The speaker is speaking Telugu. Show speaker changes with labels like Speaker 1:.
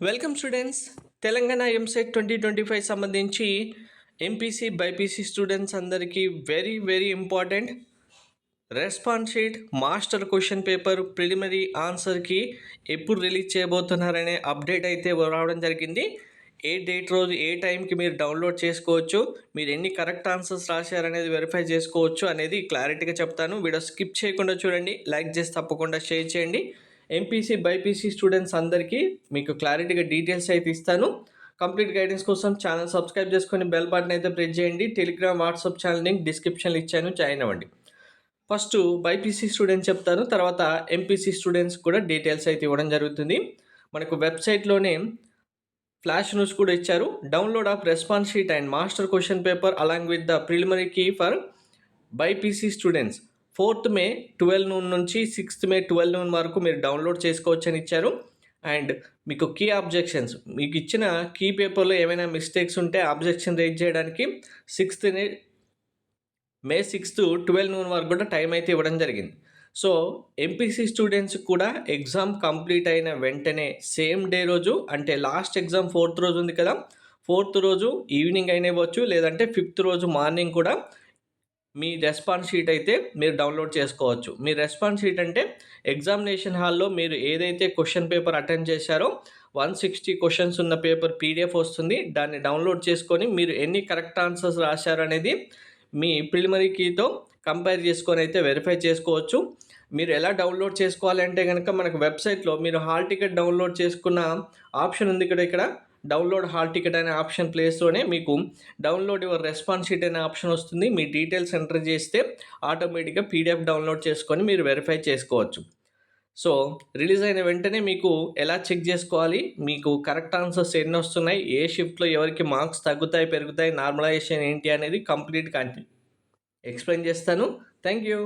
Speaker 1: Welcome students Telangana EAMCET twenty twenty five సంబంధించి ఎంపీసీ బైపీసీ స్టూడెంట్స్ అందరికీ very very important response sheet master question paper preliminary ఆన్సర్కి ఎప్పుడు రిలీజ్ చేయబోతున్నారనే అప్డేట్ అయితే రావడం జరిగింది. ఏ డేట్ రోజు ఏ టైంకి మీరు డౌన్లోడ్ చేసుకోవచ్చు మీరు ఎన్ని కరెక్ట్ ఆన్సర్స్ రాశారనేది వెరిఫై చేసుకోవచ్చు అనేది క్లారిటీగా చెప్తాను. వీడియో స్కిప్ చేయకుండా చూడండి లైక్ చేసి తప్పకుండా షేర్ చేయండి. ఎంపీసీ బైపీసీ స్టూడెంట్స్ అందరికీ మీకు క్లారిటీగా డీటెయిల్స్ అయితే ఇస్తాను. కంప్లీట్ గైడెన్స్ కోసం ఛానల్ సబ్స్క్రైబ్ చేసుకొని బెల్ బటన్ అయితే ప్రెస్ చేయండి. టెలిగ్రామ్ వాట్సాప్ ఛానల్ లింక్ డిస్క్రిప్షన్లో ఇచ్చాను. జాయిన్ అవ్వండి. ఫస్ట్ బైపీసీ స్టూడెంట్స్ చెప్తాను. తర్వాత ఎంపీసీ స్టూడెంట్స్ కూడా డీటెయిల్స్ అయితే ఇవ్వడం జరుగుతుంది. మనకు వెబ్సైట్లోనే ఫ్లాష్ న్యూస్ కూడా ఇచ్చారు. Download of response sheet and master question paper along with the preliminary key for BiPC students fourth May twelve noon నుంచి సిక్స్త్ మే ట్వెల్వ్ నూన్ వరకు మీరు డౌన్లోడ్ చేసుకోవచ్చు అని ఇచ్చారు. అండ్ మీకు కీ ఆబ్జెక్షన్స్ మీకు ఇచ్చిన కీ పేపర్లో ఏమైనా మిస్టేక్స్ ఉంటే ఆబ్జెక్షన్ రేజ్ చేయడానికి sixth May sixth twelve noon వరకు కూడా టైం అయితే ఇవ్వడం జరిగింది. సో ఎంపీసీ స్టూడెంట్స్ కూడా ఎగ్జామ్ కంప్లీట్ అయిన వెంటనే సేమ్ డే రోజు అంటే లాస్ట్ ఎగ్జామ్ ఫోర్త్ రోజు ఉంది కదా ఫోర్త్ రోజు ఈవినింగ్ అయినా ఇవ్వచ్చు లేదంటే ఫిఫ్త్ రోజు మార్నింగ్ కూడా మీ రెస్పాన్స్ షీట్ అయితే మీరు డౌన్లోడ్ చేసుకోవచ్చు. మీ రెస్పాన్స్ షీట్ అంటే ఎగ్జామినేషన్ హాల్లో మీరు ఏదైతే క్వశ్చన్ పేపర్ అటెండ్ చేశారో వన్ సిక్స్టీ క్వశ్చన్స్ ఉన్న పేపర్ పీడిఎఫ్ వస్తుంది. దాన్ని డౌన్లోడ్ చేసుకొని మీరు ఎన్ని కరెక్ట్ ఆన్సర్స్ రాశారు అనేది మీ ప్రిలిమరీ కీతో కంపేర్ చేసుకొని అయితే వెరిఫై చేసుకోవచ్చు. మీరు ఎలా డౌన్లోడ్ చేసుకోవాలంటే కనుక మనకు వెబ్సైట్లో మీరు హాల్ టికెట్ డౌన్లోడ్ చేసుకున్న ఆప్షన్ ఉంది ఇక్కడ ఇక్కడ. డౌన్లోడ్ హాల్ టికెట్ అనే ఆప్షన్ ప్లేస్లోనే మీకు డౌన్లోడ్ యువర్ రెస్పాన్స్ షీట్ అనే ఆప్షన్ వస్తుంది. మీ డీటెయిల్స్ ఎంటర్ చేస్తే ఆటోమేటిక్గా పీడిఎఫ్ డౌన్లోడ్ చేసుకొని మీరు వెరిఫై చేసుకోవచ్చు. సో రిలీజ్ అయిన వెంటనే మీకు ఎలా చెక్ చేసుకోవాలి? మీకు కరెక్ట్ ఆన్సర్స్ ఎన్ని వస్తున్నాయి? ఏ షిఫ్ట్లో ఎవరికి మార్క్స్ తగ్గుతాయి పెరుగుతాయి నార్మలైజేషన్ ఏంటి అనేది కంప్లీట్ కంటి ఎక్స్ప్లెయిన్ చేస్తాను. Thank you.